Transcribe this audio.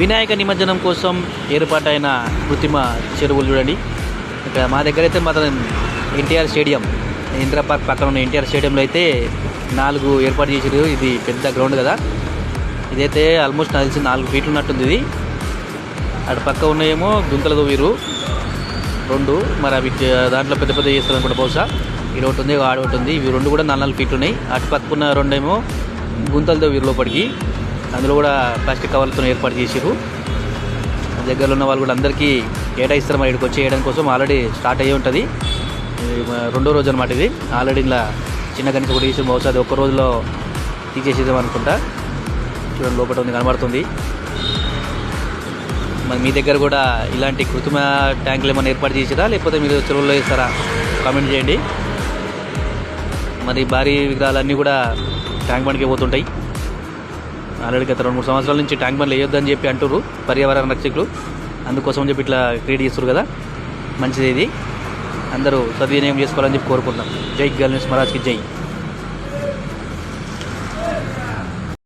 వినాయక నిమజ్జనం కోసం ఏర్పాటైన కృత్రిమ చెరువులు చూడండి. ఇక్కడ మా దగ్గర అయితే మాత్రం ఎన్టీఆర్ స్టేడియం ఇందిరా పార్క్ పక్కన ఉన్న ఎన్టీఆర్ స్టేడియంలో అయితే నాలుగు ఏర్పాటు చేసారు ఇది పెద్ద గ్రౌండ్ కదా. ఇదైతే ఆల్మోస్ట్ నాకు తెలిసి నాలుగు ఫీట్లు ఉన్నట్టుంది ఇది. అటు పక్క ఉన్నాయేమో గుంతలతో వీరు రెండు మరి అవి దాంట్లో పెద్ద పెద్ద చేస్తారు అనుకుంటా బహుశా. ఇది ఒకటి ఉంది ఆడ ఒకటి ఉంది. ఇవి రెండు కూడా నాలుగు నాలుగు ఫీట్లు ఉన్నాయి. అటు పక్కన రెండేమో గుంతలతో వీరు లోపలికి. అందులో కూడా ప్లాస్టిక్ కవర్లతో ఏర్పాటు చేసారు దగ్గరలో ఉన్న వాళ్ళు కూడా అందరికీ కేటాయిస్తారు మరి ఇక్కడికి వచ్చి చేయడం కోసం. ఆల్రెడీ స్టార్ట్ అయ్యి ఉంటుంది. రెండో రోజు అనమాట ఇది. ఆల్రెడీ ఇలా చిన్న కనీసం కూడా వేసి బహుశా అది ఒక్క రోజులో తీసేసేద్దాం అనుకుంటా. చూడండి లోపల ఉంది కనబడుతుంది. మరి మీ దగ్గర కూడా ఇలాంటి కృత్రిమ ట్యాంకులు ఏమైనా ఏర్పాటు చేసిరా లేకపోతే మీరు చెరువుల్లో వేస్తారా? కామెంట్ చేయండి. మరి భారీ విగ్రహాలన్నీ కూడా ట్యాంక్ బండ్కి పోతుంటాయి. ఆల్రెడీ గత రెండు మూడు సంవత్సరాల నుంచి ట్యాంక్ బండ్లు వేయొద్దని చెప్పి అంటారు పర్యావరణ రక్షకులు. అందుకోసం చెప్పి ఇట్లా క్రియేట్ చేస్తారు కదా. మంచిది ఇది. అందరూ సద్వినియోగం చేసుకోవాలని చెప్పి కోరుకుంటున్నాం. జై గల్నెస్ మహారాజ్కి జై.